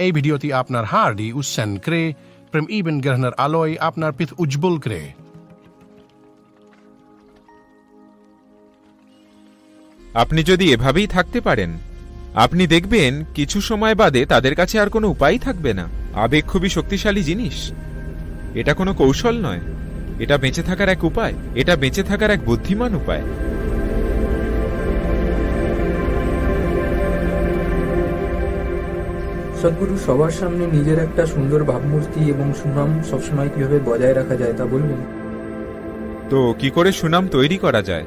এই ভিডিওটি আপনার হার্ডি উৎসেন করে, প্রেম ইবেন গ্রহণের আলোয় আপনার পিথ উজ্জ্বল করে। আপনি যদি এভাবেই থাকতে পারেন, আপনি দেখবেন কিছু সময় বাদে তাদের কাছে আর কোনো উপায় থাকবে না। আবেগ খুবই শক্তিশালী জিনিস। এটা কোনো কৌশল নয়। এটা বেঁচে থাকার এক উপায়। এটা বেঁচে থাকার এক বুদ্ধিমান উপায়। সদ্গুরু সবার সামনে নিজের একটা সুন্দর ভাবমূর্তি এবং সুনাম সবসময় কীভাবে বজায় রাখা যায় তা বলবেন? তো কি করে সুনাম তৈরি করা যায়?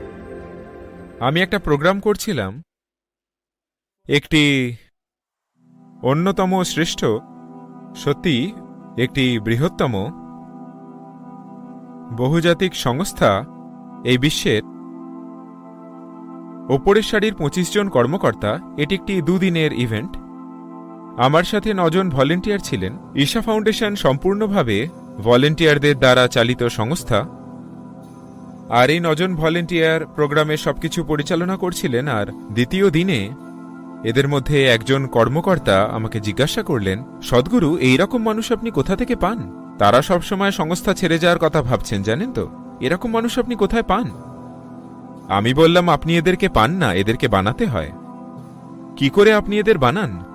আমি একটা প্রোগ্রাম করছিলাম। একটি অন্যতম শ্রেষ্ঠ, সত্যি একটি বৃহত্তম বহুজাতিক সংস্থা এই বিশ্বের ওপরের সারির পঁচিশ জন কর্মকর্তা। এটি একটি দুদিনের ইভেন্ট। আমার সাথে নজন ভলেন্টিয়ার ছিলেন। ঈশা ফাউন্ডেশন সম্পূর্ণভাবে ভলেন্টিয়ারদের দ্বারা চালিত সংস্থা। আর এই নজন ভলেন্টিয়ার প্রোগ্রামে সবকিছু পরিচালনা করছিলেন আর দ্বিতীয় দিনে এদের মধ্যে একজন কর্মকর্তা আমাকে জিজ্ঞাসা করলেন, সদ্গুরু, এই রকম মানুষ আপনি কোথা থেকে পান? তারা সবসময় সংস্থা ছেড়ে যাওয়ার কথা ভাবছেন, জানেন তো। এরকম মানুষ আপনি কোথায় পান? আমি বললাম, আপনি এদেরকে পান না, এদেরকে বানাতে হয়। কি করে আপনি এদের বানান?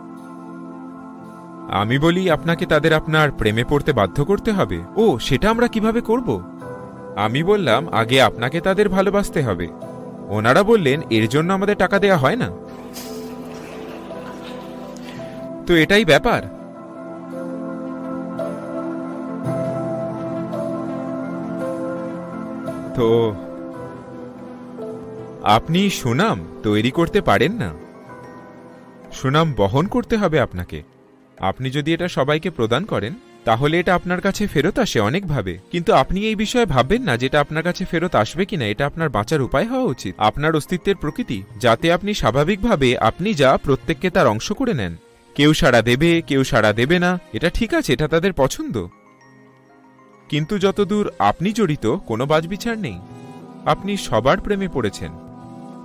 আমি বলি, আপনাকে তাদের আপনার প্রেমে পড়তে বাধ্য করতে হবে। ও, সেটা আমরা কীভাবে করব? আমি বললাম, আগে আপনাকে তাদের ভালোবাসতে হবে। ওনারা বললেন, এর জন্য আমাদের টাকা দেয়া হয় না। তো এটাই ব্যাপার। তো আপনি সুনাম তৈরি করতে পারেন না। সুনাম বহন করতে হবে আপনাকে। আপনি যদি এটা সবাইকে প্রদান করেন, তাহলে এটা আপনার কাছে ফেরত আসে অনেকভাবে। কিন্তু আপনি এই বিষয়ে ভাববেন না যেটা আপনার কাছে ফেরত আসবে কিনা, এটা আপনার বাঁচার উপায় হওয়া উচিত। আপনার অস্তিত্বের প্রকৃতি, যাতে আপনি স্বাভাবিকভাবে আপনি যা প্রত্যেককে তার অংশ করে নেন। কেউ সাড়া দেবে, কেউ সাড়া দেবে না, এটা ঠিক আছে, এটা তাদের পছন্দ। কিন্তু যতদূর আপনি জড়িত, কোনো বাজবিচার নেই। আপনি সবার প্রেমে পড়েছেন।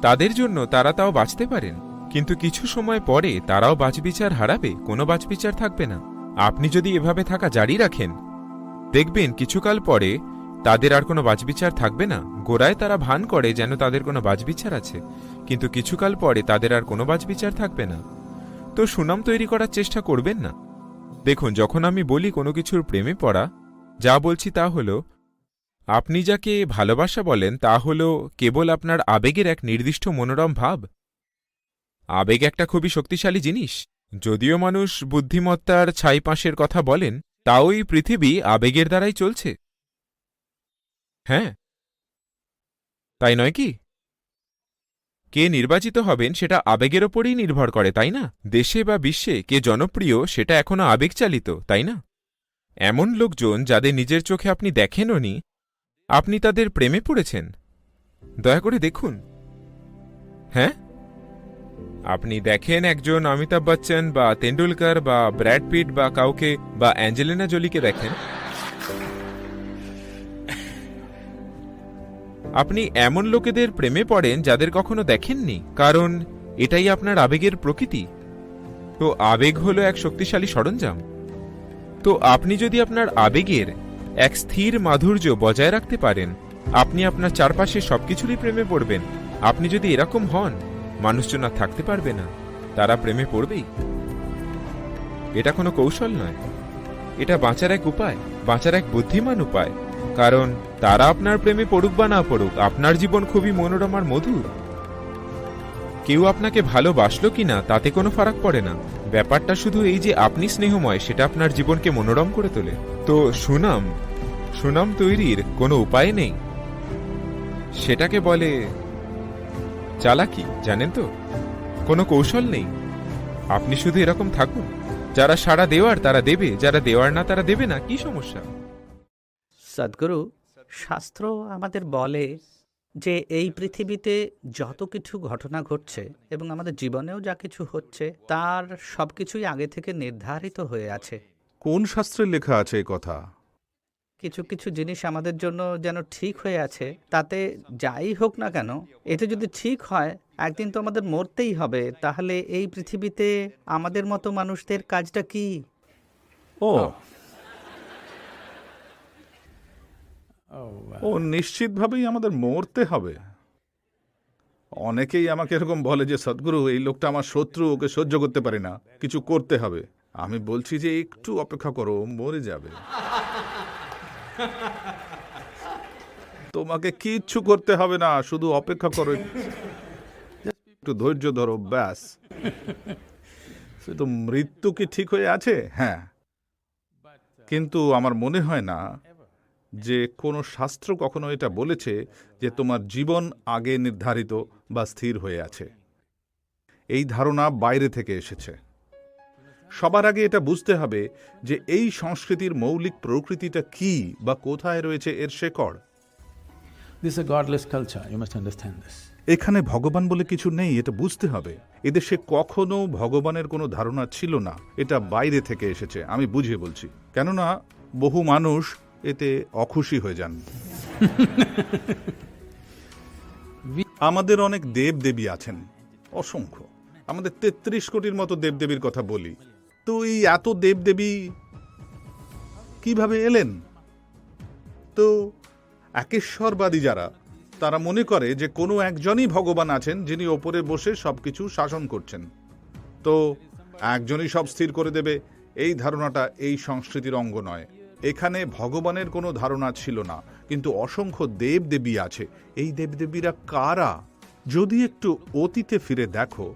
তাদের জন্য তারা তাও বাঁচতে পারেন। কিন্তু কিছু সময় পরে তারাও বাছবিচার হারাবে, কোনো বাছবিচার থাকবে না। আপনি যদি এভাবে থাকা জারি রাখেন, দেখবেন কিছুকাল পরে তাদের আর কোনো বাজবিচার থাকবে না। গোড়ায় তারা ভান করে যেন তাদের কোনো বাজবিচার আছে, কিন্তু কিছুকাল পরে তাদের আর কোনো বাজবিচার থাকবে না। তো সুনাম তৈরি করার চেষ্টা করবেন না। দেখুন, যখন আমি বলি কোনো কিছুর প্রেমে পড়া, যা বলছি তা হল, আপনি যাকে ভালোবাসা বলেন তা হল কেবল আপনার আবেগের এক নির্দিষ্ট মনোরম ভাব। আবেগ একটা খুবই শক্তিশালী জিনিস। যদিও মানুষ বুদ্ধিমত্তার ছাইপাশের কথা বলেন, তাও পৃথিবী আবেগের দ্বারাই চলছে। হ্যাঁ। তাই নয় কি? কে নির্বাচিত হবেন সেটা আবেগের ওপরেই নির্ভর করে, তাই না? দেশে বা বিশ্বে কে জনপ্রিয় সেটা এখনও আবেগচালিত, তাই না? এমন লোকজন যাদের নিজের চোখে আপনি দেখেননি আপনি তাদের প্রেমে পড়েছেন। দয়া করে দেখুন। হ্যাঁ? আপনি দেখেন একজন অমিতাভ বচ্চন বা তেন্ডুলকর বা ব্র্যাড পিট বা কাউকে বা অ্যাঞ্জেলিনা জোলিকে দেখেন। আপনি এমন লোকেদের প্রেমে পড়েন যাদের কখনো দেখেননি, কারণ এটাই আপনার আবেগের প্রকৃতি। তো আবেগ হলো এক শক্তিশালী সরঞ্জাম। তো আপনি যদি আপনার আবেগের এক স্থির মাধুর্য বজায় রাখতে পারেন, আপনি আপনার চারপাশে সবকিছুরই প্রেমে পড়বেন। আপনি যদি এরকম হন মানুষজন আর থাকতে পারবে না। তারা প্রেমে পড়বেই। এটা কোনো কৌশল নয়। এটা বাঁচার এক উপায়, বাঁচার এক বুদ্ধিমান উপায়। কারণ তারা আপনার প্রেমে পড়ুক বা না পড়ুক, আপনার জীবন খুবই মনোরম আর মধুর। কেউ আপনাকে ভালোবাসলো কিনা তাতে কোনো ফারাক পড়ে না। ব্যাপারটা শুধু এই যে আপনি স্নেহময়, সেটা আপনার জীবনকে মনোরম করে তোলে। তো সুনাম সুনাম তৈরির কোনো উপায় নেই। সেটাকে বলে চালাকি জানেন তো? কোনো কৌশল নেই। আপনি শুধু এরকম থাকুন। যারা সাড়া দেওয়ার তারা দেবে যারা দেওয়ার না তারা দেবে না। কি সমস্যা? সদ্গুরু শাস্ত্র আমাদের বলে যে এই পৃথিবীতে যত কিছু ঘটনা ঘটছে এবং আমাদের জীবনেও যা কিছু হচ্ছে তার সব কিছুই আগে থেকে নির্ধারিত হয়ে আছে। কোন শাস্ত্রে লেখা আছে এই কথা? কিছু কিছু জিনিস আমাদের জন্য যেন ঠিক হয়ে আছে তাতে যাই হোক না কেন এটা যদি ঠিক হয় একদিন তো আমাদের মরতেই হবে তাহলে এই পৃথিবীতে আমাদের মতো মানুষদের কাজটা কি? ও। ও। নিশ্চিতভাবেই আমাদের মরতে হবে। অনেকেই আমাকে এরকম বলে যে সদ্গুরু এই লোকটা আমার শত্রু ওকে সহ্য করতে পারি না। কিছু করতে হবে। আমি বলছি যে একটু অপেক্ষা করো মরে যাবে। তোমাকে কিচ্ছু করতে হবে না, শুধু অপেক্ষা করো। একটু ধৈর্য ধরো, ব্যাস। সে তো মৃত্যু কি ঠিক হয়ে আছে? হ্যাঁ। কিন্তু আমার মনে হয় না যে কোনো শাস্ত্র কখনো এটা বলেছে যে তোমার জীবন আগে নির্ধারিত বা স্থির হয়ে আছে। এই ধারণা বাইরে থেকে এসেছে। সবার আগে এটা বুঝতে হবে যে এই সংস্কৃতির মৌলিক প্রকৃতিটা কি বা কোথায় রয়েছে এর শেকড়। You must understand এখানে ভগবান বলে কিছু নেই এটা বুঝতে হবে। এদেশে কখনো ভগবানের কোনো ধারণা ছিল না এটা বাইরে থেকে এসেছে আমি বুঝিয়ে বলছি। কেননা বহু মানুষ এতে অখুশি হয়ে যান। আমাদের অনেক দেব দেবী আছেন অসংখ্য। আমাদের তেত্রিশ কোটির মতো দেবদেবীর কথা বলি। তো এই এত দেবদেবী কীভাবে এলেন? তো একেশ্বরবাদী যারা, তারা মনে করে যে কোনো একজনই ভগবান আছেন যিনি ওপরে বসে সব কিছু শাসন করছেন। তো একজনই সব স্থির করে দেবে, এই ধারণাটা এই সংস্কৃতির অঙ্গ নয়। এখানে ভগবানের কোনো ধারণা ছিল না, কিন্তু অসংখ্য দেবদেবী আছে। এই দেবদেবীরা কারা? যদি একটু অতীতে ফিরে দেখো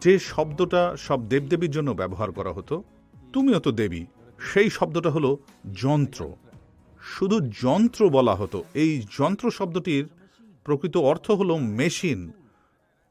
যে শব্দটা সব দেবদেবীর জন্য ব্যবহার করা হতো, তুমিও তো দেবী, সেই শব্দটা হলো যন্ত্র। শুধু যন্ত্র বলা হতো, এই যন্ত্র শব্দটির প্রকৃত অর্থ হলো মেশিন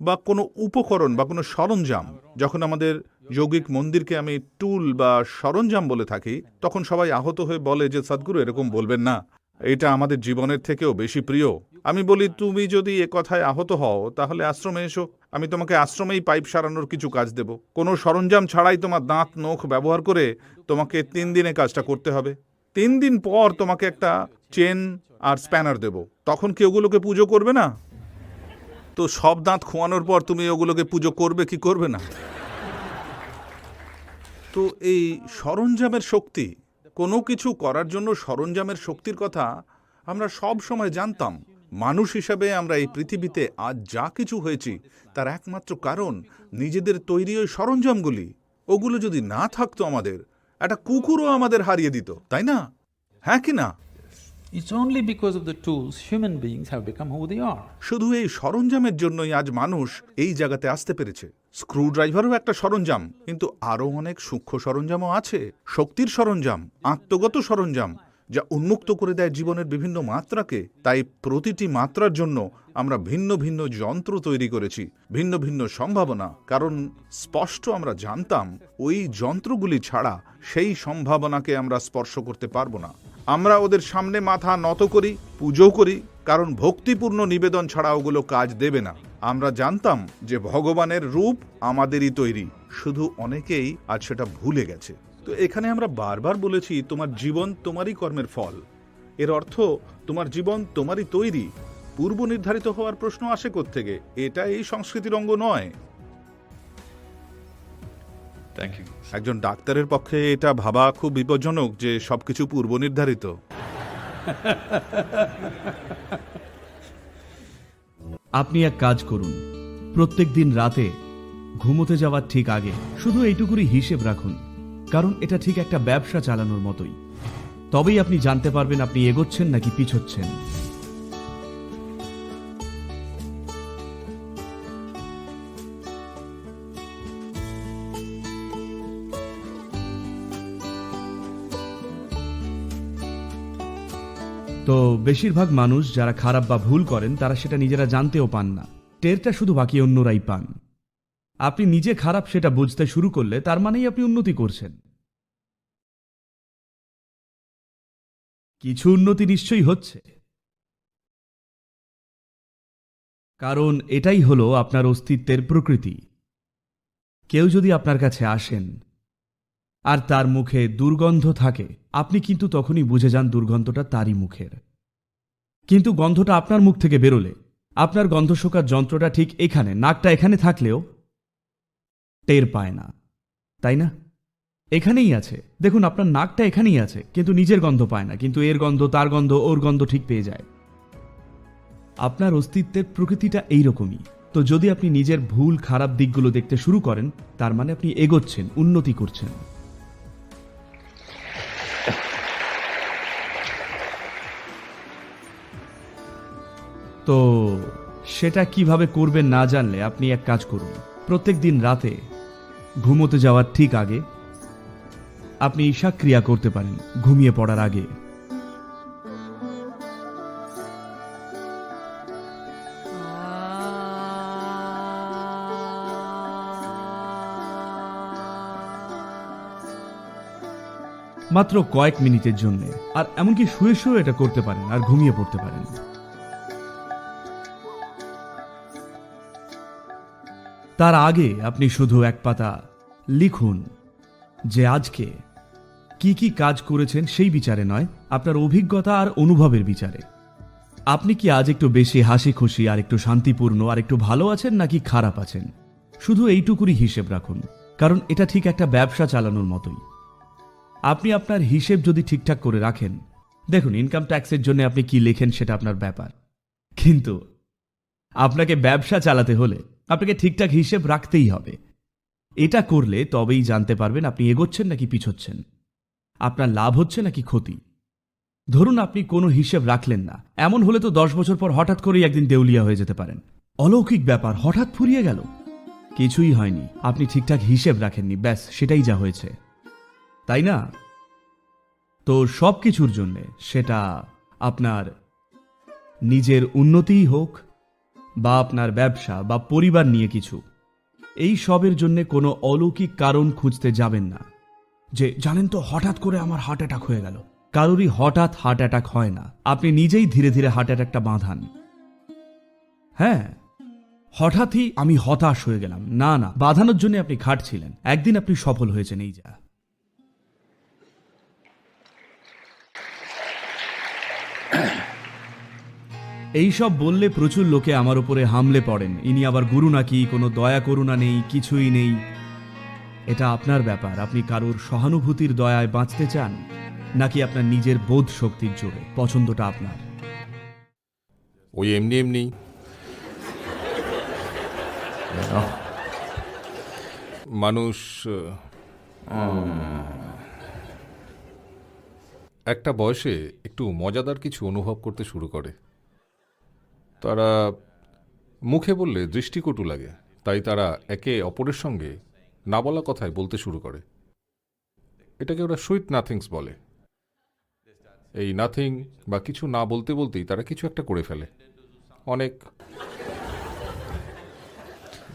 বা কোনো উপকরণ বা কোনো সরঞ্জাম। যখন আমাদের যৌগিক মন্দিরকে আমি টুল বা সরঞ্জাম বলে থাকি, তখন সবাই আহত হয়ে বলে যে, সদ্গুরু, এরকম বলবেন না। এটা আমাদের জীবনের থেকেও বেশি প্রিয়। আমি বলি, তুমি যদি এ কথায় আহত হও, তাহলে আশ্রমে এসো। আমি তোমাকে আশ্রমেই পাইপ সারানোর কিছু কাজ দেব। কোনো সরঞ্জাম ছাড়াই তোমার দাঁত, নখ ব্যবহার করে তোমাকে তিন দিনে কাজটা করতে হবে। তিন দিন পর তোমাকে একটা চেন আর স্প্যানার দেব। তখন কি ওগুলোকে পুজো করবে না? তো সব দাঁত খোয়ানোর পর তুমি ওগুলোকে পুজো করবে কি করবে না? তো এই সরঞ্জামের শক্তি কোনো কিছু করার জন্য সরঞ্জামের শক্তির কথা আমরা সব সময় জানতাম। মানুষ হিসাবে আমরা এই পৃথিবীতে আজ যা কিছু হয়েছি, তার একমাত্র কারণ নিজেদের তৈরি ওই সরঞ্জামগুলি। ওগুলো যদি না থাকতো আমাদের, একটা কুকুরও আমাদের হারিয়ে দিত, তাই না? হ্যাঁ কি না? শুধু এই সরঞ্জামের জন্যই আজ মানুষ এই জায়গাতে আসতে পেরেছে। স্ক্রু ড্রাইভারও একটা সরঞ্জাম, কিন্তু আরও অনেক সূক্ষ্ম সরঞ্জামও আছে। শক্তির সরঞ্জাম, আত্মগত সরঞ্জাম, যা উন্মুক্ত করে দেয় জীবনের বিভিন্ন মাত্রাকে। তাই প্রতিটি মাত্রার জন্য আমরা ভিন্ন ভিন্ন যন্ত্র তৈরি করেছি, ভিন্ন ভিন্ন সম্ভাবনা। কারণ স্পষ্ট আমরা জানতাম, ওই যন্ত্রগুলি ছাড়া সেই সম্ভাবনাকে আমরা স্পর্শ করতে পারব না। আমরা ওদের সামনে মাথা নত করি, পুজো করি, কারণ ভক্তিপূর্ণ নিবেদন ছাড়া ওগুলো কাজ দেবে না। আমরা জানতাম যে ভগবানের রূপ আমাদেরই তৈরি, শুধু অনেকেই আজ সেটা ভুলে গেছে। তো এখানে আমরা বারবার বলেছি, তোমার জীবন তোমারই কর্মের ফল। এর অর্থ, তোমার জীবন তোমারই তৈরি। পূর্ব নির্ধারিত হওয়ার প্রশ্ন আসে থেকে এটা এই সংস্কৃতির অঙ্গ নয়। Thank you. একজন ডাক্তারের পক্ষে এটা ভাবা খুব বিপজ্জনক যে সবকিছু পূর্ব নির্ধারিত। আপনি এক কাজ করুন। প্রত্যেক দিন রাতে ঘুমোতে যাওয়ার ঠিক আগে শুধু এইটুকুরই হিসেব রাখুন কারণ এটা ঠিক একটা ব্যবসা চালানোর মতোই। তবেই আপনি জানতে পারবেন আপনি এগোচ্ছেন নাকি পিছোচ্ছেন। তো বেশিরভাগ মানুষ যারা খারাপ বা ভুল করেন, তারা সেটা নিজেরা জানতেও পান না। টেরটা শুধু বাকি অন্যরাই পান। আপনি নিজে খারাপ সেটা বুঝতে শুরু করলে তার মানেই আপনি উন্নতি করছেন। কিছু উন্নতি নিশ্চয়ই হচ্ছে। কারণ এটাই হলো আপনার অস্তিত্বের প্রকৃতি। কেউ যদি আপনার কাছে আসেন আর তার মুখে দুর্গন্ধ থাকে। আপনি কিন্তু তখনই বুঝে যান দুর্গন্ধটা তারই মুখের। কিন্তু গন্ধটা আপনার মুখ থেকে বেরোলে। আপনার গন্ধ শোকার যন্ত্রটা ঠিক এখানে, নাকটা এখানে থাকলেও টের পায় না। তাই না? এখানেই আছে। দেখুন, আপনার নাকটা এখানেই আছে, কিন্তু নিজের গন্ধ পায় না, কিন্তু এর গন্ধ, তার গন্ধ, ওর গন্ধ ঠিক পেয়ে যায়। আপনার অস্তিত্বের প্রকৃতিটা এইরকমই। তো যদি আপনি নিজের ভুল, খারাপ দিকগুলো দেখতে শুরু করেন, তার মানে আপনি এগোচ্ছেন, উন্নতি করছেন। তো সেটা কীভাবে করবেন না জানলে আপনি এক কাজ করুন। প্রত্যেক দিন রাতে ঘুমোতে যাওয়ার ঠিক আগে আপনি ঈশা ক্রিয়া করতে পারেন, ঘুমিয়ে পড়ার আগে। মাত্র কয়েক মিনিটের জন্য, আর এমনকি শুয়ে শুয়ে এটা করতে পারেন আর ঘুমিয়ে পড়তে পারেন। তার আগে আপনি শুধু এক পাতা লিখুন যে আজকে কি কি কাজ করেছেন সেই বিচারে নয়, আপনার অভিজ্ঞতা আর অনুভবের বিচারে। আপনি কি আজ একটু বেশি হাসি খুশি আর একটু শান্তিপূর্ণ, আর একটু ভালো আছেন, নাকি খারাপ আছেন? শুধু এইটুকুরই হিসেব রাখুন, কারণ এটা ঠিক একটা ব্যবসা চালানোর মতোই। আপনি আপনার হিসেব যদি ঠিকঠাক করে রাখেন, দেখুন ইনকাম ট্যাক্সের জন্য আপনি কি লেখেন সেটা আপনার ব্যাপার। কিন্তু আপনাকে ব্যবসা চালাতে হলে আপনাকে ঠিকঠাক হিসেব রাখতেই হবে। এটা করলে তবেই জানতে পারবেন আপনি এগোচ্ছেন নাকি পিছোচ্ছেন। আপনার লাভ হচ্ছে নাকি ক্ষতি। ধরুন আপনি কোনো হিসেব রাখলেন না। এমন হলে তো দশ বছর পর হঠাৎ করেই একদিন দেউলিয়া হয়ে যেতে পারেন। অলৌকিক ব্যাপার, হঠাৎ ফুরিয়ে গেল। কিছুই হয়নি। আপনি ঠিকঠাক হিসেব রাখেননি। ব্যাস, সেটাই যা হয়েছে। তাই না? তো সব কিছুর জন্যে সেটা আপনার নিজের উন্নতিই হোক বা আপনার ব্যবসা বা পরিবার নিয়ে কিছু। এই সবের জন্য কোনো অলৌকিক কারণ খুঁজতে যাবেন না। যে, জানেন তো, হঠাৎ করে আমার হার্ট অ্যাটাক হয়ে গেল। কারোরই হঠাৎ হার্ট অ্যাটাক হয় না। আপনি নিজেই ধীরে ধীরে হার্ট অ্যাটাকটা বাঁধান। হ্যাঁ হঠাৎই আমি হতাশ হয়ে গেলাম। না না, বাঁধানোর জন্য আপনি খাটছিলেন একদিন আপনি সফল হয়েছেন, এই যা। এইসব বললে প্রচুর লোকে আমার উপরে হামলে পড়েন। ইনি আবার গুরু নাকি, কোনো দয়া করুণা নেই, কিছুই নেই। এটা আপনার ব্যাপার। আপনি কারোর সহানুভূতির দয়ায় বাঁচতে চান, নাকি আপনার নিজের বোধ শক্তির জোরে? পছন্দটা আপনার। ওই এমনি এমনি। মানুষ একটা বয়সে একটু মজাদার কিছু অনুভব করতে শুরু করে। তারা মুখে বললে দৃষ্টিকটু লাগে তাই তারা একে অপরের সঙ্গে না বলা কথায় বলতে শুরু করে। এটাকে ওরা সুইট নাথিংস বলে। এই নাথিং বা কিছু না বলতে বলতেই তারা কিছু একটা করে ফেলে। অনেক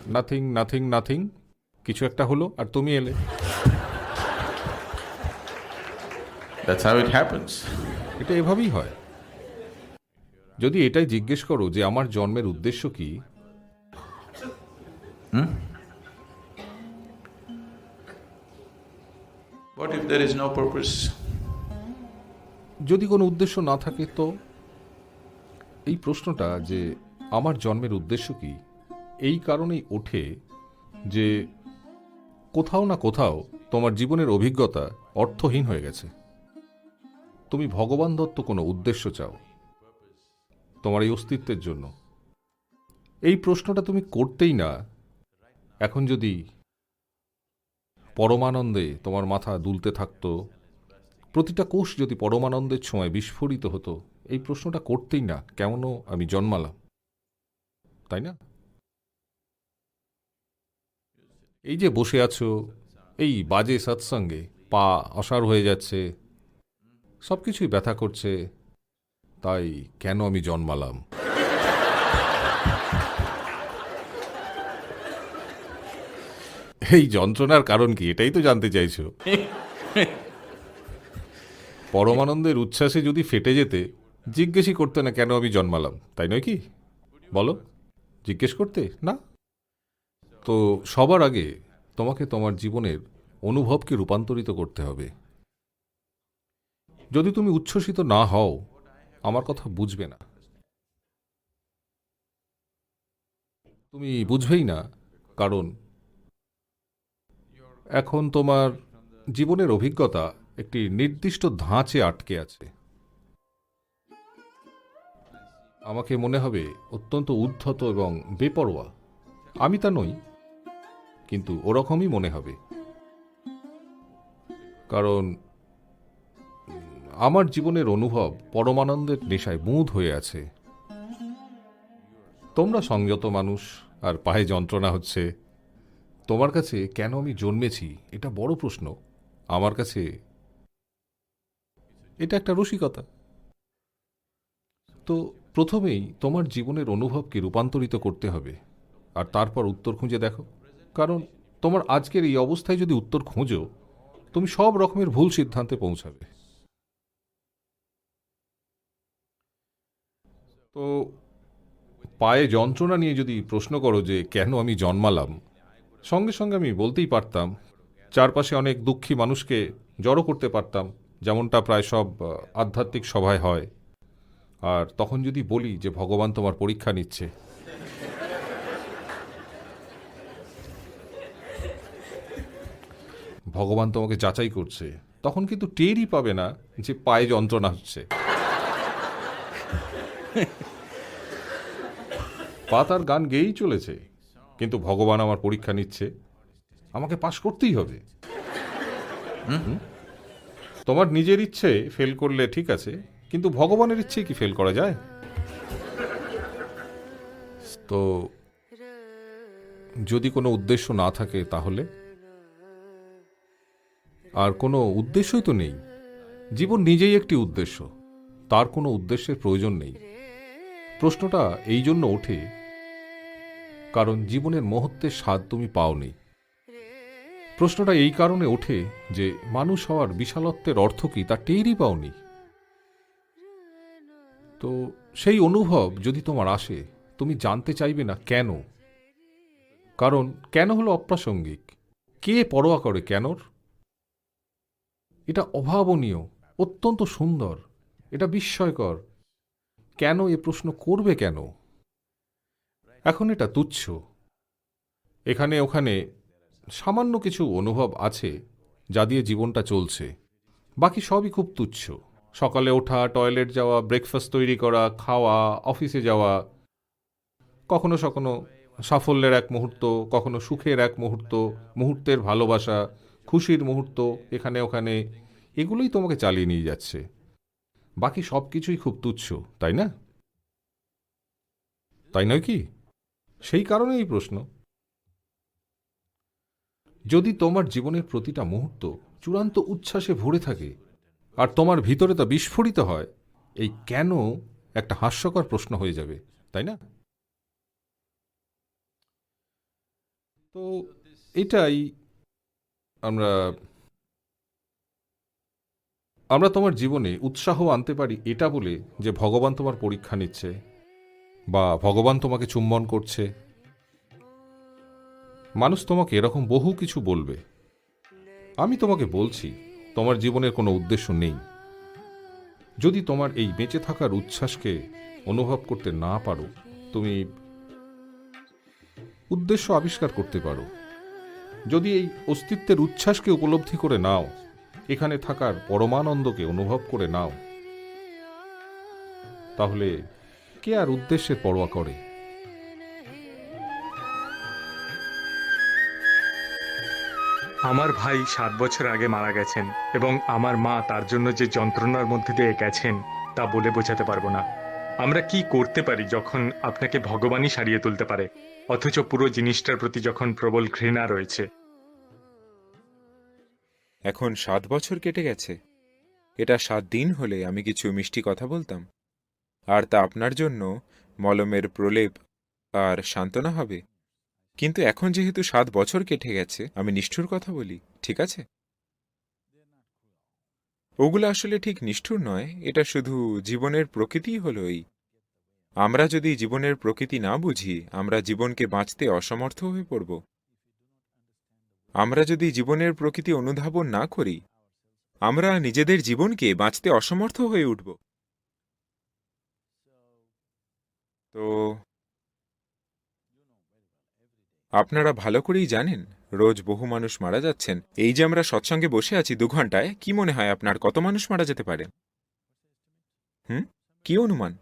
নাথিং নাথিং নাথিং কিছু একটা হলো আর তুমি এলে। That's how it happens. এটা এভাবেই হয়। যদি এটাই জিজ্ঞেস করো যে আমার জন্মের উদ্দেশ্য কি What if there is no purpose? যদি কোনো উদ্দেশ্য না থাকে তো? এই প্রশ্নটা যে আমার জন্মের উদ্দেশ্য কি এই কারণেই ওঠে যে কোথাও না কোথাও তোমার জীবনের অভিজ্ঞতা অর্থহীন হয়ে গেছে। তুমি ভগবান দত্ত কোনো উদ্দেশ্য চাও। তোমার এই অস্তিত্বের জন্য। এই প্রশ্নটা তুমি করতেই না। এখন যদি পরমানন্দে তোমার মাথা দুলতে থাকতো, প্রতিটা কোষ যদি পরমানন্দের ছোঁয়ায় বিস্ফোরিত হতো, এই প্রশ্নটা করতেই না, কেমনও আমি জন্মালাম। তাই না? এই যে বসে আছো, এই বাজে সৎসঙ্গে পা অসার হয়ে যাচ্ছে সব কিছুই ব্যথা করছে তাই কেন আমি জন্মালাম? এই যন্ত্রণার কারণ কি, এটাই তো জানতে চাইছো। পরমানন্দের উচ্ছ্বাসে যদি ফেটে যেতে, জিজ্ঞেসই করতে না কেন আমি জন্মালাম, তাই নয় কি? বলো, জিজ্ঞেস করতে, না? তো সবার আগে তোমাকে তোমার জীবনের অনুভবকে রূপান্তরিত করতে হবে। যদি তুমি উচ্ছ্বসিত না হও আমার কথা বুঝবে না। তুমি বুঝবেই না, কারণ এখন তোমার জীবনের অভিজ্ঞতা একটি নির্দিষ্ট ধাঁচে আটকে আছে। আমাকে মনে হবে অত্যন্ত উদ্ধত এবং বেপরোয়া। আমি তা নই, কিন্তু ওরকমই মনে হবে। কারণ আমার জীবনের অনুভব পরমানন্দের নেশায় বুঁদ হয়ে আছে। তোমরা সংযত মানুষ, আর পায়ে যন্ত্রণা হচ্ছে। তোমার কাছে কেন আমি জন্মেছি, এটা বড় প্রশ্ন। আমার কাছে এটা একটা রসিকতা। তো প্রথমেই তোমার জীবনের অনুভবকে রূপান্তরিত করতে হবে, আর তারপর উত্তর খুঁজে দেখো। কারণ তোমার আজকের এই অবস্থায় যদি উত্তর খোঁজো, তুমি সব রকমের ভুল সিদ্ধান্তে পৌঁছাবে। তো পায়ে যন্ত্রণা নিয়ে যদি প্রশ্ন করো যে কেন আমি জন্মালাম, সঙ্গে সঙ্গে আমি বলতেই পারতাম, চারপাশে অনেক দুঃখী মানুষকে জড়ো করতে পারতাম, যেমনটা প্রায় সব আধ্যাত্মিক সভায় হয়। আর তখন যদি বলি যে ভগবান তোমার পরীক্ষা নিচ্ছে। ভগবান তোমাকে যাচাই করছে, তখন কিন্তু টেরই পাবে না যে পায়ে যন্ত্রণা হচ্ছে। পা তার গান গেয়েই চলেছে, কিন্তু ভগবান আমার পরীক্ষা নিচ্ছে। আমাকে পাশ করতেই হবে? তোমার নিজের ইচ্ছে ফেল করলে ঠিক আছে, কিন্তু ভগবানের ইচ্ছে কি ফেল করা যায়? তো যদি কোনো উদ্দেশ্য না থাকে তাহলে? আর কোনো উদ্দেশ্যই তো নেই। জীবন নিজেই একটি উদ্দেশ্য। তার কোনো উদ্দেশ্যের প্রয়োজন নেই। প্রশ্নটা এই জন্য ওঠে, কারণ জীবনের মহত্বের স্বাদ তুমি পাওনি। প্রশ্নটা এই কারণে ওঠে যে মানুষ হওয়ার বিশালত্বের অর্থ কি, তা টেরই পাওনি। তো সেই অনুভব যদি তোমার আসে, তুমি জানতে চাইবে না কেন? কারণ কেন হলো অপ্রাসঙ্গিক? কে পরোয়া করে কেনর? এটা অভাবনীয়, অত্যন্ত সুন্দর, এটা বিস্ময়কর। কেন এ প্রশ্ন করবে কেন? এখন এটা তুচ্ছ। এখানে ওখানে সামান্য কিছু অনুভব আছে যা দিয়ে জীবনটা চলছে। বাকি সবই খুব তুচ্ছ। সকালে ওঠা, টয়লেট যাওয়া ব্রেকফাস্ট তৈরি করা, খাওয়া অফিসে যাওয়া, কখনো সখনো সাফল্যের এক মুহূর্ত, কখনো সুখের এক মুহূর্ত, মুহূর্তের ভালোবাসা, খুশির মুহূর্ত, এখানে ওখানে, এগুলোই তোমাকে চালিয়ে নিয়ে যাচ্ছে। বাকি সব কিছুই খুব তুচ্ছ, তাই না? তাই নয় কি? সেই কারণে এই প্রশ্ন। যদি তোমার জীবনের প্রতিটা মুহূর্ত চূড়ান্ত উচ্ছ্বাসে ভরে থাকে আর তোমার ভিতরে তা বিস্ফোরিত হয়, এই কেন একটা হাস্যকর প্রশ্ন হয়ে যাবে, তাই না? তো এটাই আমরা আমরা তোমার জীবনে উৎসাহ আনতে পারি এটা বলে যে ভগবান তোমার পরীক্ষা নিচ্ছে বা ভগবান তোমাকে চুম্বন করছে। মানুষ তোমাকে এরকম বহু কিছু বলবে। আমি তোমাকে বলছি, তোমার জীবনের কোনো উদ্দেশ্য নেই। যদি তোমার এই বেঁচে থাকার উচ্ছ্বাসকে অনুভব করতে না পারো, তুমি উদ্দেশ্য আবিষ্কার করতে পারো। যদি এই অস্তিত্বের উচ্ছ্বাসকে উপলব্ধি করে নাও এখানে থাকার পরমানন্দকে অনুভব করে নাও। তাহলে কে আর উদ্দেশ্যের পরোয়া করে? আমার ভাই সাত বছর আগে মারা গেছেন এবং আমার মা তার জন্য যে যন্ত্রণার মধ্যে দিয়ে গেছেন, তা বলে বোঝাতে পারব না। আমরা কি করতে পারি যখন আপনাকে ভগবানই সারিয়ে তুলতে পারে? অথচ পুরো জিনিসটার প্রতি যখন প্রবল ঘৃণা রয়েছে। এখন সাত বছর কেটে গেছে। এটা সাত দিন হলে আমি কিছু মিষ্টি কথা বলতাম। আর তা আপনার জন্য মলমের প্রলেপ আর সান্ত্বনা হবে। কিন্তু এখন যেহেতু সাত বছর কেটে গেছে, আমি নিষ্ঠুর কথা বলি, ঠিক আছে? ওগুলো আসলে ঠিক নিষ্ঠুর নয়, এটা শুধু জীবনের প্রকৃতিই হলো এই। আমরা যদি জীবনের প্রকৃতি না বুঝি, আমরা জীবনকে বাঁচতে অসমর্থ হয়ে পড়ব। আমরা যদি জীবনের প্রকৃতি অনুধাবন না করি, আমরা নিজেদের জীবনকে বাঁচতে অসমর্থ হয়ে উঠব। তো, আপনারা ভালো করেই জানেন, রোজ বহু মানুষ মারা যাচ্ছেন। এই যে আমরা সৎসঙ্গে বসে আছি দু ঘন্টায় কি মনে হয় আপনার কত মানুষ মারা যেতে পারে? হুম? কি অনুমান?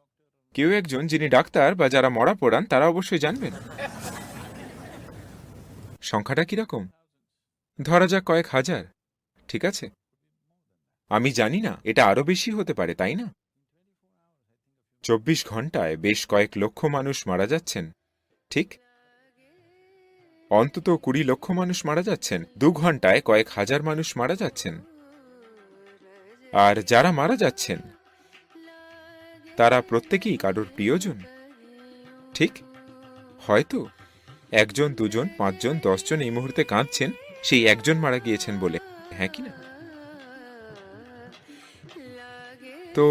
কেউ একজন যিনি ডাক্তার বা যারা মরা পড়ান, তারা অবশ্যই জানবেন। সংখ্যাটা কীরকম? ধরা যাক কয়েক হাজার। ঠিক আছে। আমি জানি না, এটা আরও বেশি হতে পারে, তাই না? চব্বিশ ঘন্টায় বেশ কয়েক লক্ষ মানুষ মারা যাচ্ছেন। ঠিক। অন্তত কুড়ি লক্ষ মানুষ মারা যাচ্ছেন। দু ঘন্টায় কয়েক হাজার মানুষ মারা যাচ্ছেন। আর যারা মারা যাচ্ছেন, তারা প্রত্যেকেই কারোর প্রিয়জন। ঠিক। হয়তো একজন, দুজন, পাঁচজন, দশজন এই মুহূর্তে কাঁদছেন। সেই একজন মারা গিয়েছেন বলে। হ্যাঁ কি না? তো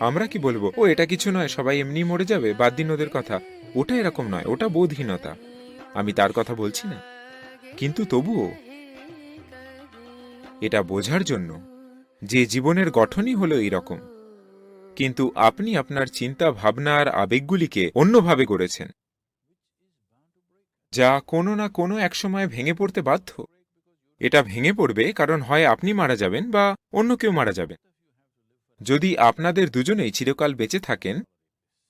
আমরা কি বলব? ও, এটা কিছু নয়, সবাই এমনি মরে যাবে, বাদ দিন ওদের কথা। ওটা এরকম নয়, ওটা বোধহীনতা। আমি তার কথা বলছি না। কিন্তু তবুও এটা বোঝার জন্য যে জীবনের গঠনই হলো এই রকম কিন্তু আপনি আপনার চিন্তা ভাবনা আর আবেগগুলিকে অন্যভাবে গড়েছেন। যা কোনো না কোনো একসময় ভেঙে পড়তে বাধ্য। এটা ভেঙে পড়বে কারণ হয় আপনি মারা যাবেন বা অন্য কেউ মারা যাবেন। যদি আপনাদের দুজনেই চিরকাল বেঁচে থাকেন,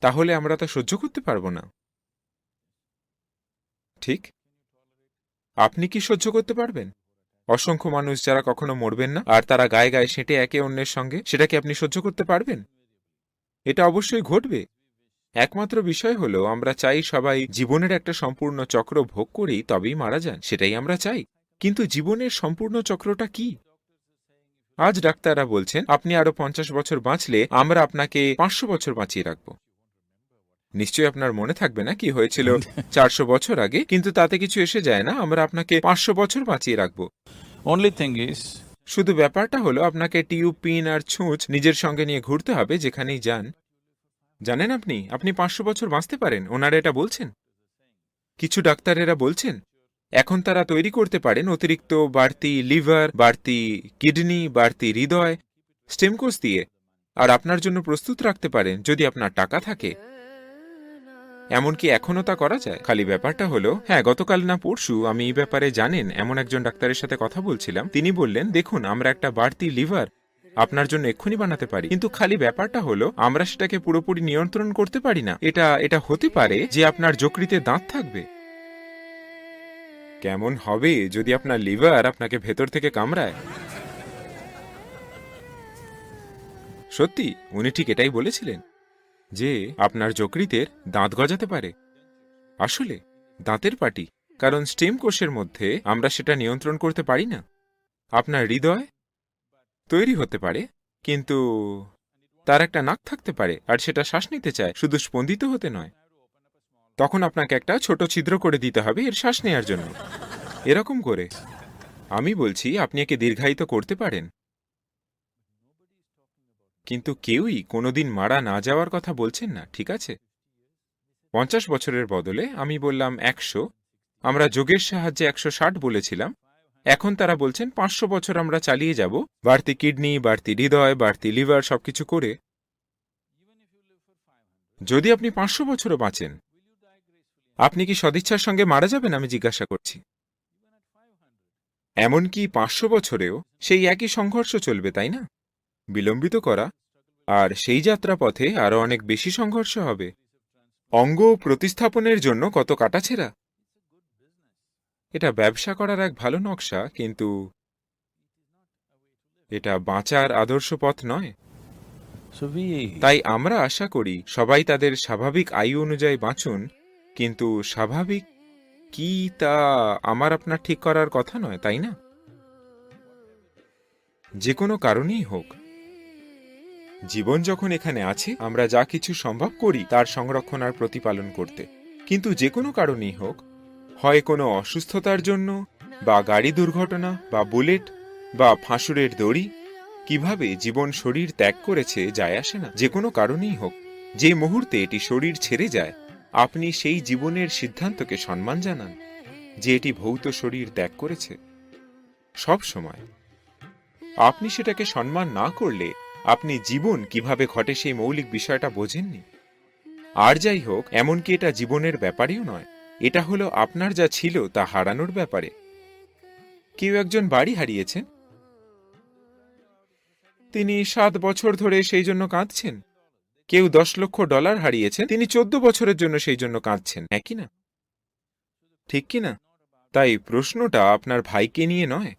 তাহলে আমরা তা সহ্য করতে পারব না। ঠিক? আপনি কি সহ্য করতে পারবেন? অসংখ্য মানুষ যারা কখনো মরবেন না, আর তারা গায়ে গায়ে সেঁটে একে অন্যের সঙ্গে সেটা কি আপনি সহ্য করতে পারবেন? এটা অবশ্যই ঘটবে। একমাত্র বিষয় হলো আমরা চাই সবাই জীবনের একটা সম্পূর্ণ চক্র ভোগ করেই তবেই মারা যান সেটাই আমরা চাই। কিন্তু জীবনের সম্পূর্ণ চক্রটা কি? আজ ডাক্তাররা বলছেন আপনি আরও পঞ্চাশ বছর বাঁচলে আমরা আপনাকে পাঁচশো বছর বাঁচিয়ে রাখব। নিশ্চয়ই আপনার মনে থাকবে না কি হয়েছিল চারশো বছর আগে কিন্তু তাতে কিছু এসে যায় না আমরা আপনাকে পাঁচশো বছর বাঁচিয়ে রাখব। Thing is, শুধু ব্যাপারটা হলো আপনাকে টিউব পিন আর ছুঁচ নিজের সঙ্গে নিয়ে ঘুরতে হবে যেখানেই যান। জানেন আপনি? আপনি পাঁচশো বছর বাঁচতে পারেন। ওনারা এটা বলছেন। কিছু ডাক্তারেরা বলছেন, এখন তারা তৈরি করতে পারেন অতিরিক্ত বাড়তি লিভার, বাড়তি কিডনি, বাড়তি হৃদয়, স্টেম কোষ দিয়ে। আর আপনার জন্য প্রস্তুত রাখতে পারেন যদি আপনার টাকা থাকে। এমনকি এখনও তা করা যায়। খালি ব্যাপারটা হলো হ্যাঁ গতকাল না পরশু আমি এই ব্যাপারে জানেন, এমন একজন ডাক্তারের সাথে কথা বলছিলাম। তিনি বললেন, দেখুন, আমরা একটা বাড়তি লিভার আপনার জন্য এক্ষুনি বানাতে পারি। কিন্তু খালি ব্যাপারটা হলো, আমরা সেটাকে পুরোপুরি নিয়ন্ত্রণ করতে পারি না। এটা এটা হতে পারে যে আপনার যকৃতে দাঁত থাকবে। কেমন হবে যদি আপনার লিভার আপনাকে ভেতর থেকে কামড়ায়? সত্যি, উনি ঠিক এটাই বলেছিলেন যে আপনার যকৃতের দাঁত গজাতে পারে। আসলে, দাঁতের পাটি, কারণ স্টেম কোষের মধ্যে আমরা সেটা নিয়ন্ত্রণ করতে পারি না। আপনার হৃদয় তৈরি হতে পারে, কিন্তু তার একটা নাক থাকতে পারে, আর সেটা শ্বাস নিতে চায়, শুধু স্পন্দিত হতে নয়। তখন আপনাকে একটা ছোট ছিদ্র করে দিতে হবে এর শ্বাস নেয়ার জন্য। এরকম করে। আমি বলছি, আপনি একে দীর্ঘায়িত করতে পারেন। কিন্তু কেউই কোনোদিন মারা না যাওয়ার কথা বলছেন না, ঠিক আছে? পঞ্চাশ বছরের বদলে আমি বললাম একশো, আমরা যোগের সাহায্যে একশো ষাট বলেছিলাম এখন তারা বলছেন, পাঁচশো বছর আমরা চালিয়ে যাব, বাড়তি কিডনি, বাড়তি হৃদয়, বাড়তি লিভার, সবকিছু করে। যদি আপনি পাঁচশো বছরও বাঁচেন, আপনি কি সদিচ্ছার সঙ্গে মারা যাবেন? আমি জিজ্ঞাসা করছি। এমনকি পাঁচশো বছরেও সেই একই সংঘর্ষ চলবে, তাই না? বিলম্বিত করা। আর সেই যাত্রা পথে আরও অনেক বেশি সংঘর্ষ হবে। অঙ্গ প্রতিস্থাপনের জন্য কত কাটাছেড়া এটা ব্যবসা করার এক ভালো নকশা কিন্তু এটা বাঁচার আদর্শ পথ নয় তাই আমরা আশা করি সবাই তাদের স্বাভাবিক আয়ু অনুযায়ী বাঁচুন কিন্তু স্বাভাবিক কি তা আমার আপনার ঠিক করার কথা নয় তাই না? যে কোনো কারণেই হোক। জীবন যখন এখানে আছে আমরা যা কিছু সম্ভব করি তার সংরক্ষণ আর প্রতিপালন করতে। কিন্তু যে কোনো কারণেই হোক হয় কোনো অসুস্থতার জন্য? বা গাড়ি দুর্ঘটনা? বা বুলেট? বা ফাঁসুরের দড়ি? কীভাবে জীবন শরীর ত্যাগ করেছে যায় আসে না? যে কোনো কারণেই হোক। যে মুহূর্তে এটি শরীর ছেড়ে যায়, আপনি সেই জীবনের সিদ্ধান্তকে সম্মান জানান, যে এটি ভৌত শরীর ত্যাগ করেছে। সব সময়। আপনি সেটাকে সম্মান না করলে আপনি জীবন কীভাবে ঘটে সেই মৌলিক বিষয়টা বোঝেননি। আর যাই হোক, এমনকি এটা জীবনের ব্যাপারেও নয়। এটা হলো আপনার যা ছিল তা হারানোর ব্যাপারে। কেউ একজন বাড়ি হারিয়েছেন? তিনি সাত বছর ধরে সেই জন্য কাঁদছেন। কেউ দশ লক্ষ ডলার হারিয়েছেন? তিনি চোদ্দ বছরের জন্য সেই জন্য কাঁদছেন একই না? ঠিক কি না? তাই প্রশ্নটা আপনার ভাইকে নিয়ে নয়.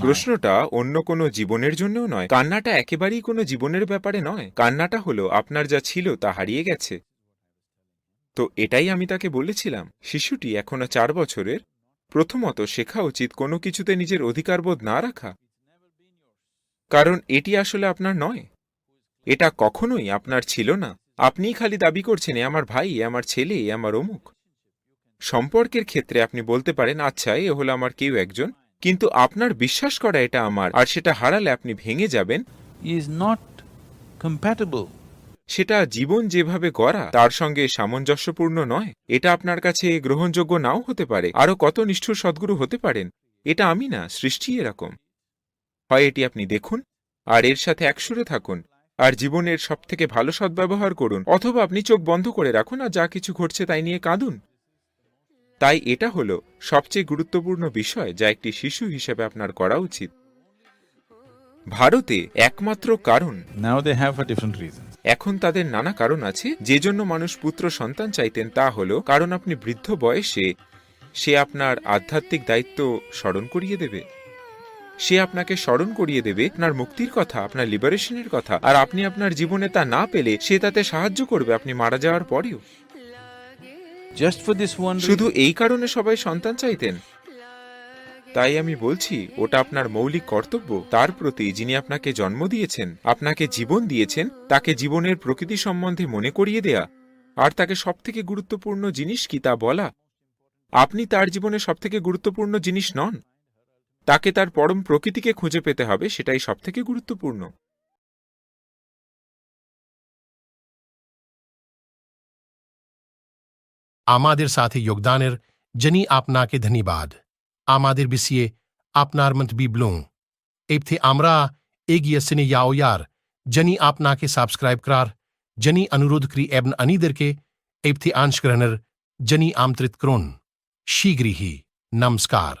প্রশ্নটা অন্য কোনো জীবনের জন্যও নয়। কান্নাটা একেবারেই কোনো জীবনের ব্যাপারে নয়। কান্নাটা হলো আপনার যা ছিল তা হারিয়ে গেছে। তো এটাই আমি তাকে বলেছিলাম, শিশুটি এখনও চার বছরের। প্রথমত শেখা উচিত কোনো কিছুতে নিজের অধিকারবোধ না রাখা। কারণ এটি আসলে আপনার নয়। এটা কখনোই আপনার ছিল না। আপনিই খালি দাবি করছেন, এ আমার ভাই আমার ছেলে আমার অমুক। সম্পর্কের ক্ষেত্রে আপনি বলতে পারেন আচ্ছা এ হলো আমার কেউ একজন। কিন্তু আপনার বিশ্বাস করা এটা আমার, আর সেটা হারালে আপনি ভেঙে যাবেন। Is not compatible. সেটা জীবন যেভাবে গড়া, তার সঙ্গে সামঞ্জস্যপূর্ণ নয়। এটা আপনার কাছে গ্রহণযোগ্য নাও হতে পারে। আরও কত নিষ্ঠুর সদ্গুরু হতে পারেন, এটা আমি না, সৃষ্টি এরকম। হয় এটি আপনি দেখুন, আর এর সাথে একসুরে থাকুন, আর জীবনের সবথেকে ভালো সদ্ব্যবহার করুন, অথবা আপনি চোখ বন্ধ করে রাখুন আর যা কিছু ঘটছে তাই নিয়ে কাঁদুন। তাই এটা হলো সবচেয়ে গুরুত্বপূর্ণ বিষয় যা একটি শিশু হিসেবে আপনার করা উচিত। ভারতে একমাত্র কারণ Now they have for different reasons. এখন তাদের নানা কারণ আছে। যে জন্য মানুষ পুত্র সন্তান চাইতেন তা হলো কারণ আপনি বৃদ্ধ বয়সে সে আপনার আধ্যাত্মিক দায়িত্ব স্মরণ করিয়ে দেবে। সে আপনাকে স্মরণ করিয়ে দেবে আপনার মুক্তির কথা আপনার লিবারেশনের কথা আর আপনি আপনার জীবনে তা না পেলে সে তাতে সাহায্য করবে আপনি মারা যাওয়ার পরেও। শুধু এই কারণে সবাই সন্তান চাইতেন। তাই আমি বলছি, ওটা আপনার মৌলিক কর্তব্য। তার প্রতি যিনি আপনাকে জন্ম দিয়েছেন, আপনাকে জীবন দিয়েছেন, তাকে জীবনের প্রকৃতি সম্বন্ধে মনে করিয়ে দেয়া। আর তাকে সবথেকে গুরুত্বপূর্ণ জিনিস কি তা বলা? আপনি তার জীবনে সবথেকে গুরুত্বপূর্ণ জিনিস নন। তাকে তার পরম প্রকৃতিকে খুঁজে পেতে হবে, সেটাই সবথেকে গুরুত্বপূর্ণ। আমাদের সাথে যোগদানের জনি আপনাকে ধন্যবাদ। আমাদের বিষয়ে আপনার মন্তব্য বিবলুন এতে আমরা এগিয়ে সিনে যাও ইয়ার জনি আপনাকে সাবস্ক্রাইব করার জনি অনুরোধ করি এবং আনিদেরকে এতে অংশগ্রহণের জনি আমন্ত্রিত করুন শীঘ্রই নমস্কার